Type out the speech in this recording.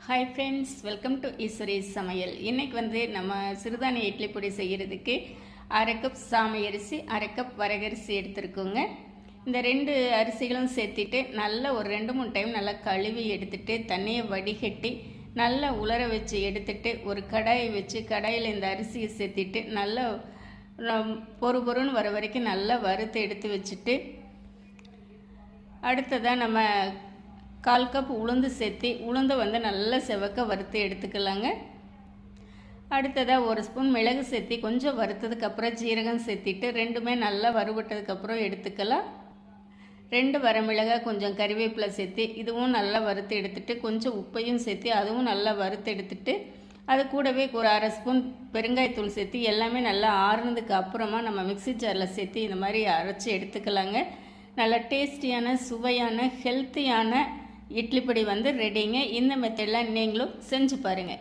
Hi friends welcome to Eswari சமையல் இன்றைக்கி வந்து நம்ம சிறுதானிய இட்லி பொடி செய்கிறதுக்கு அரை கப் சாமை அரிசி அரை கப் வரகரிசி எடுத்துருக்கோங்க. இந்த ரெண்டு அரிசிகளும் சேர்த்துட்டு நல்லா ஒரு ரெண்டு மூணு டைம் நல்லா கழுவி எடுத்துட்டு தண்ணியை வடிகட்டி நல்லா உலர வச்சு எடுத்துட்டு ஒரு கடாயை வச்சு கடாயில் இந்த அரிசியை சேர்த்திட்டு நல்லா பொறு பொறுன்னு வர வரைக்கும் நல்லா வறுத்து எடுத்து வச்சுட்டு அடுத்ததாக நம்ம கால் கப் உளுந்து சேர்த்து உளுந்தை வந்து நல்லா செவக்க வறுத்து எடுத்துக்கலாங்க. அடுத்ததாக ஒரு ஸ்பூன் மிளகு சேர்த்தி கொஞ்சம் வறுத்ததுக்கப்புறம் ஜீரகம் சேர்த்திட்டு ரெண்டுமே நல்லா வறுபட்டதுக்கப்புறம் எடுத்துக்கலாம். ரெண்டு வரமிளகாய் கொஞ்சம் கறிவேப்பிலை சேர்த்து இதுவும் நல்லா வறுத்து எடுத்துட்டு கொஞ்சம் உப்பையும் சேர்த்து அதுவும் நல்லா வறுத்து எடுத்துட்டு அது கூடவே ஒரு அரை ஸ்பூன் பெருங்காயத்தூள் சேர்த்து எல்லாமே நல்லா ஆறுனதுக்கு அப்புறமா நம்ம மிக்ஸி ஜாரில் சேர்த்து இந்த மாதிரி அரைச்சி எடுத்துக்கலாங்க. நல்லா டேஸ்டியான சுவையான ஹெல்த்தியான இட்லி பொடி வந்து ரெடிங்க இந்த மெத்தடில் நீங்களும் செஞ்சு பாருங்கள்